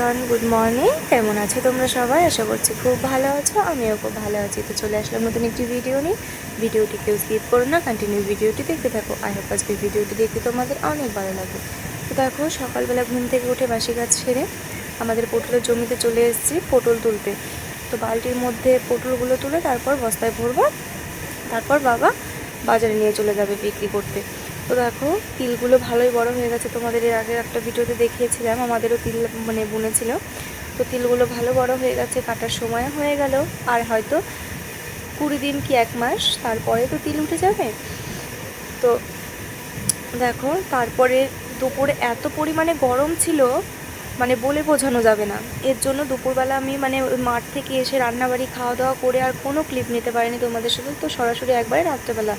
Good morning. কেমন আছো তোমরা সবাই? আশা করছি খুব ভালো আছো। আমিও খুব ভালো আছি। তো চলে আসলাম নতুন একটি ভিডিও নিয়ে। ভিডিওটি কেউ স্কিপ করো না কন্টিনিউ ভিডিওটি দেখতে থাকো। আই হোপ আজকে ভিডিওটি দেখতে তোমাদের অনেক ভালো লাগে তো দেখো, সকালবেলা ঘুম থেকে উঠে বাসি গাছ ছেড়ে আমাদের পটলের জমিতে চলে এসেছি পটল তুলতে। তো বালতির মধ্যে পটলগুলো তুলে তারপর বস্তায় ভরবো। তারপর বাবা বাজারে নিয়ে চলে যাবে বিক্রি করতে। তো দেখো, তিলগুলো ভালোই বড় হয়ে গেছে। তোমাদের এর আগের একটা ভিডিওতে দেখিয়েছিলাম, আমাদেরও তিল মানে বুনেছিল তো তিলগুলো ভালো বড় হয়ে গেছে, কাটার সময় হয়ে গেল। আর হয়তো কুড়ি দিন কি এক মাস, তারপরে তো তিল উঠে যাবে। তো দেখো, তারপরে দুপুরে এত পরিমাণে গরম ছিল মানে বলে বোঝানো যাবে না। এর জন্য দুপুরবেলা আমি মানে মাঠ থেকে এসে রান্নাবাড়ি খাওয়া দাওয়া করে আর কোনো ক্লিপ নিতে পারিনি তোমাদের সাথে। তো সরাসরি একবারে রাত্রেবেলা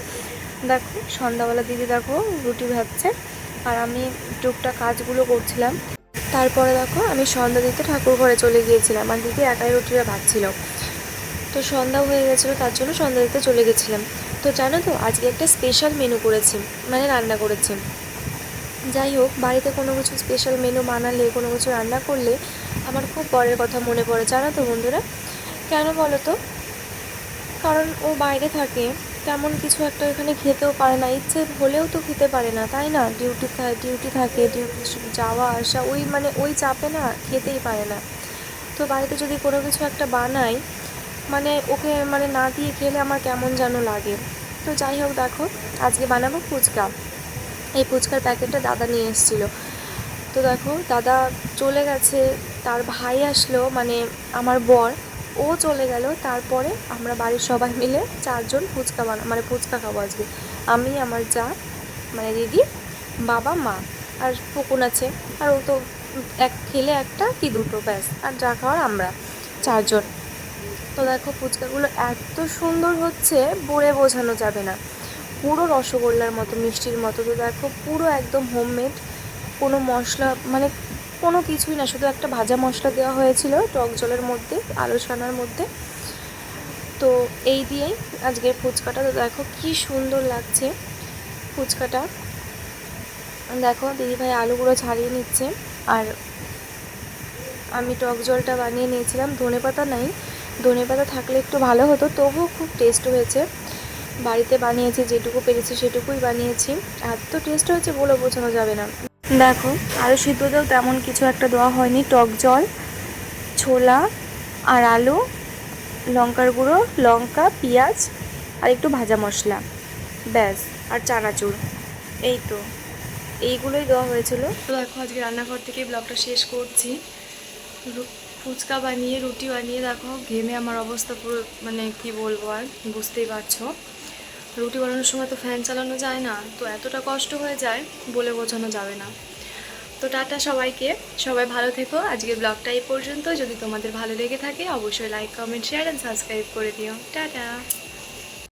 দেখো, সন্ধ্যাবেলা দিদি দেখো রুটি ভাজছে, আর আমি টুকটাক কাজগুলো করছিলাম। তারপরে দেখো আমি সন্ধ্যা দিতে ঠাকুর ঘরে চলে গিয়েছিলাম, আর দিদি একাই রুটিটা ভাজছিল। তো সন্ধ্যা হয়ে গেছিল, তার জন্য সন্ধ্যা দিতে চলে গেছিলাম। তো জানো তো, আজকে একটা স্পেশাল মেনু করেছি মানে রান্না করেছি। যাই হোক, বাড়িতে কোনো কিছু স্পেশাল মেনু বানালে, কোনো কিছু রান্না করলে আমার খুব পরের কথা মনে পড়ে, জানো তো বন্ধুরা। কেন বলো তো? কারণ ও বাইরে থাকে তেমন কিছু একটা এখানে খেতেও পারে না। ইচ্ছে হলেও তো খেতে পারে না, তাই না? ডিউটি ডিউটি থাকে ডিউটি যাওয়া, আসা, ওই মানে ওই চাপে না খেতেই পারে না। তো বাড়িতে যদি কোনো কিছু একটা বানাই মানে ওকে মানে না দিয়ে খেলে আমার কেমন যেন লাগে। তো যাই হোক, দেখো, আজকে বানাবো ফুচকা। এই ফুচকার প্যাকেটটা দাদা নিয়ে এসেছিল। তো দেখো, দাদা চলে গেছে, তার ভাই আসলো মানে আমার বর। ও চলে গেল, তারপরে আমরা বাড়ির সবাই মিলে চারজন ফুচকা বানা মানে ফুচকা খাব আজকে। আমি, আমার যা মানে দিদি, বাবা, মা, আর পুকুন আছে, আর ও তো এক খেলে একটা কি দুটো, ব্যাস, আর যা খাওয়ার আমরা, চারজন। তো দেখো ফুচকাগুলো এত সুন্দর হচ্ছে, বলে বোঝানো যাবে না। পুরো রসগোল্লার মতো, মিষ্টির মতো, তো দেখো পুরো একদম হোমমেড কোনো মশলা মানে কোনো কিছুই না, শুধু একটা ভাজা মশলা দেওয়া হয়েছিল টক জলের মধ্যে, আলু ছানার মধ্যে। তো এই দিয়েই আজকের ফুচকাটা। তো দেখো কি সুন্দর লাগছে ফুচকাটা। দেখো দিদিভাই আলুগুলো ছাড়িয়ে নিচ্ছে। আর আমি টক জলটা বানিয়ে নিয়েছিলাম। ধনে পাতা নাই। ধনে পাতা থাকলে একটু ভালো হতো, তবুও খুব টেস্ট হয়েছে। বাড়িতে বানিয়েছি, যেটুকু পেরেছি সেটুকুই বানিয়েছি। এত টেস্ট হয়েছে বলে বোঝানো যাবে না। দেখো, আলু সিদ্ধতেও তেমন কিছু একটা দেওয়া হয়নি। টক জল, ছোলা আর আলু, লঙ্কার গুঁড়ো, লঙ্কা, পেঁয়াজ আর একটু ভাজা মশলা। ব্যাস, আর চানাচুর। এই তো, এইগুলোই দেওয়া হয়েছিল। তো দেখো, আজকে রান্নাঘর থেকে ব্লগটা শেষ করছি। ফুচকা বানিয়ে, রুটি বানিয়ে, দেখো, ঘেমে আমার অবস্থা পুরো মানে কি বলব আর, বুঝতেই পারছ। রুটি বানানোর সময় তো ফ্যান চালানো যায় না, তো এতটা কষ্ট হয়ে যায় বলে বোঝানো যাবে না। তো টাটা সবাইকে, সবাই ভালো থেকো। আজকের ব্লগটা এই পর্যন্ত যদি তোমাদের ভালো লেগে থাকে, অবশ্যই like comment share and subscribe করে দিও। টাটা!